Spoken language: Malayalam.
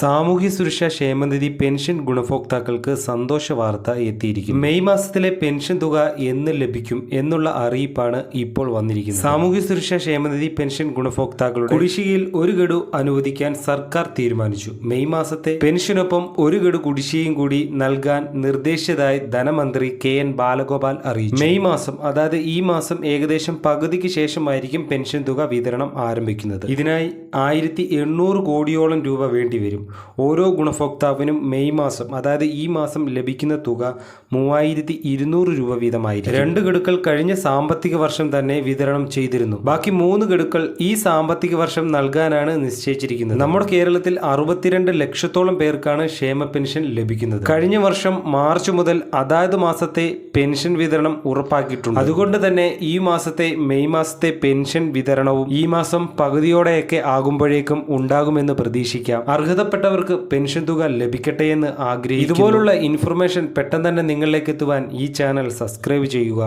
സാമൂഹ്യ സുരക്ഷാ ക്ഷേമനിധി പെൻഷൻ ഗുണഭോക്താക്കൾക്ക് സന്തോഷ വാർത്ത എത്തിയിരിക്കുന്നു. മെയ് മാസത്തിലെ പെൻഷൻ തുക എന്ന് ലഭിക്കും എന്നുള്ള അറിയിപ്പാണ് ഇപ്പോൾ വന്നിരിക്കുന്നത്. സാമൂഹ്യ സുരക്ഷാ ക്ഷേമനിധി പെൻഷൻ ഗുണഭോക്താക്കളുടെ കുടിശ്ശികയിൽ ഒരു ഗഡു അനുവദിക്കാൻ സർക്കാർ തീരുമാനിച്ചു. മെയ് മാസത്തെ പെൻഷനൊപ്പം ഒരു ഗഡു കുടിശ്ശികയും കൂടി നൽകാൻ നിർദ്ദേശിച്ചതായി ധനമന്ത്രി കെ എൻ ബാലഗോപാൽ അറിയിച്ചു. മെയ് മാസം അതായത് ഈ മാസം ഏകദേശം പകുതിക്ക് ശേഷമായിരിക്കും പെൻഷൻ തുക വിതരണം ആരംഭിക്കുന്നത്. ഇതിനായി ആയിരത്തി കോടിയോളം രൂപ വേണ്ടിവരും. ഓരോ ഗുണഭോക്താവിനും മെയ് മാസം അതായത് ഈ മാസം ലഭിക്കുന്ന തുക മൂവായിരത്തി ഇരുന്നൂറ് രൂപ വീതമായിരിക്കും. രണ്ട് ഗഡുക്കൾ കഴിഞ്ഞ സാമ്പത്തിക വർഷം തന്നെ വിതരണം ചെയ്തിരുന്നു. ബാക്കി മൂന്ന് ഗഡുക്കൾ ഈ സാമ്പത്തിക വർഷം നൽകാനാണ് നിശ്ചയിച്ചിരിക്കുന്നത്. നമ്മുടെ കേരളത്തിൽ അറുപത്തിരണ്ട് ലക്ഷത്തോളം പേർക്കാണ് ക്ഷേമ പെൻഷൻ ലഭിക്കുന്നത്. കഴിഞ്ഞ വർഷം മാർച്ച് മുതൽ അതായത് മാസത്തെ പെൻഷൻ വിതരണം ഉറപ്പാക്കിയിട്ടുണ്ട്. അതുകൊണ്ട് തന്നെ ഈ മാസത്തെ മെയ് മാസത്തെ പെൻഷൻ വിതരണവും ഈ മാസം പകുതിയോടെയൊക്കെ ആകുമ്പോഴേക്കും ഉണ്ടാകുമെന്ന് പ്രതീക്ഷിക്കാം. അർഹതപ്പെട്ടവർക്ക് പെൻഷൻ തുക ലഭിക്കട്ടെ എന്ന് ആഗ്രഹിക്കുന്നു. ഇതുപോലുള്ള ഇൻഫർമേഷൻ പെട്ടെന്ന് തന്നെ നിങ്ങളിലേക്ക് എത്തുവാൻ ഈ ചാനൽ സബ്സ്ക്രൈബ് ചെയ്യുക.